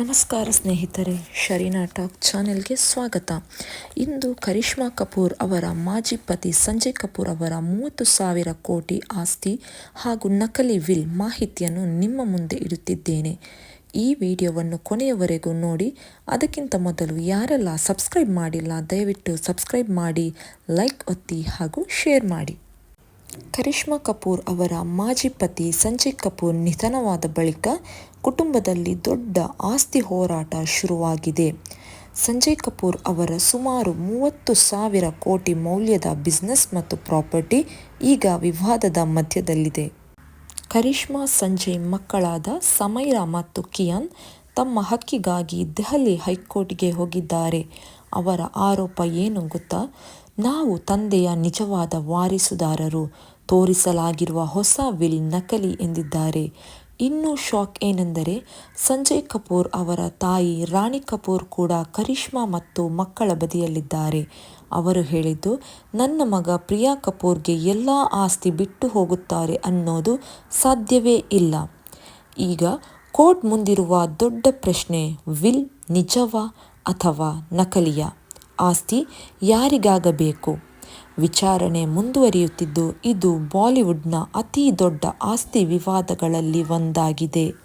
ನಮಸ್ಕಾರ ಸ್ನೇಹಿತರೆ, ಶರೀನಾ ಟಾಕ್ ಚಾನೆಲ್ಗೆ ಸ್ವಾಗತ. ಇಂದು ಕರಿಷ್ಮಾ ಕಪೂರ್ ಅವರ ಮಾಜಿ ಪತಿ ಸಂಜಯ್ ಕಪೂರ್ ಅವರ ಮೂವತ್ತು ಸಾವಿರ ಕೋಟಿ ಆಸ್ತಿ ಹಾಗೂ ನಕಲಿ ವಿಲ್ ಮಾಹಿತಿಯನ್ನು ನಿಮ್ಮ ಮುಂದೆ ಇಡುತ್ತಿದ್ದೇನೆ. ಈ ವಿಡಿಯೋವನ್ನು ಕೊನೆಯವರೆಗೂ ನೋಡಿ, ಅದಕ್ಕಿಂತ ಮೊದಲು ಯಾರೆಲ್ಲ ಸಬ್ಸ್ಕ್ರೈಬ್ ಮಾಡಿಲ್ಲ, ದಯವಿಟ್ಟು ಸಬ್ಸ್ಕ್ರೈಬ್ ಮಾಡಿ, ಲೈಕ್ ಒತ್ತಿ ಹಾಗೂ ಶೇರ್ ಮಾಡಿ. ಕರಿಷ್ಮಾ ಕಪೂರ್ ಅವರ ಮಾಜಿ ಪತಿ ಸಂಜಯ್ ಕಪೂರ್ ನಿಧನವಾದ ಬಳಿಕ ಕುಟುಂಬದಲ್ಲಿ ದೊಡ್ಡ ಆಸ್ತಿ ಹೋರಾಟ ಶುರುವಾಗಿದೆ. ಸಂಜಯ್ ಕಪೂರ್ ಅವರ ಸುಮಾರು ಮೂವತ್ತು ಸಾವಿರ ಕೋಟಿ ಮೌಲ್ಯದ ಬಿಸ್ನೆಸ್ ಮತ್ತು ಪ್ರಾಪರ್ಟಿ ಈಗ ವಿವಾದದ ಮಧ್ಯದಲ್ಲಿದೆ. ಕರಿಷ್ಮಾ ಸಂಜಯ್ ಮಕ್ಕಳಾದ ಸಮೈರಾ ಮತ್ತು ಕಿಯಾನ್ ತಮ್ಮ ಹಕ್ಕಿಗಾಗಿ ದೆಹಲಿ ಹೈಕೋರ್ಟ್ಗೆ ಹೋಗಿದ್ದಾರೆ. ಅವರ ಆರೋಪ ಏನು ಗೊತ್ತಾ? ನಾವು ತಂದೆಯ ನಿಜವಾದ ವಾರಿಸುದಾರರು. ತೋರಿಸಲಾಗಿರುವ ಹೊಸ ವಿಲ್ ನಕಲಿ ಎಂದಿದ್ದಾರೆ. ಇನ್ನೂ ಶಾಕ್ ಏನೆಂದರೆ, ಸಂಜಯ್ ಕಪೂರ್ ಅವರ ತಾಯಿ ರಾಣಿ ಕಪೂರ್ ಕೂಡ ಕರಿಷ್ಮಾ ಮತ್ತು ಮಕ್ಕಳ ಬದಿಯಲ್ಲಿದ್ದಾರೆ. ಅವರು ಹೇಳಿದ್ದು, ನನ್ನ ಮಗ ಪ್ರಿಯಾ ಕಪೂರ್ಗೆ ಎಲ್ಲ ಆಸ್ತಿ ಬಿಟ್ಟು ಹೋಗುತ್ತಾರೆ ಅನ್ನೋದು ಸಾಧ್ಯವೇ ಇಲ್ಲ. ಈಗ ಕೋರ್ಟ್ ಮುಂದಿರುವ ದೊಡ್ಡ ಪ್ರಶ್ನೆ, ವಿಲ್ ನಿಜವಾ ಅಥವಾ ನಕಲಿಯ? ಆಸ್ತಿ ಯಾರಿಗಾಗಬೇಕು? ವಿಚಾರಣೆ ಮುಂದುವರಿಯುತ್ತಿದ್ದು ಇದು ಬಾಲಿವುಡ್ನ ಅತಿ ದೊಡ್ಡ ಆಸ್ತಿ ವಿವಾದಗಳಲ್ಲಿ ಒಂದಾಗಿದೆ.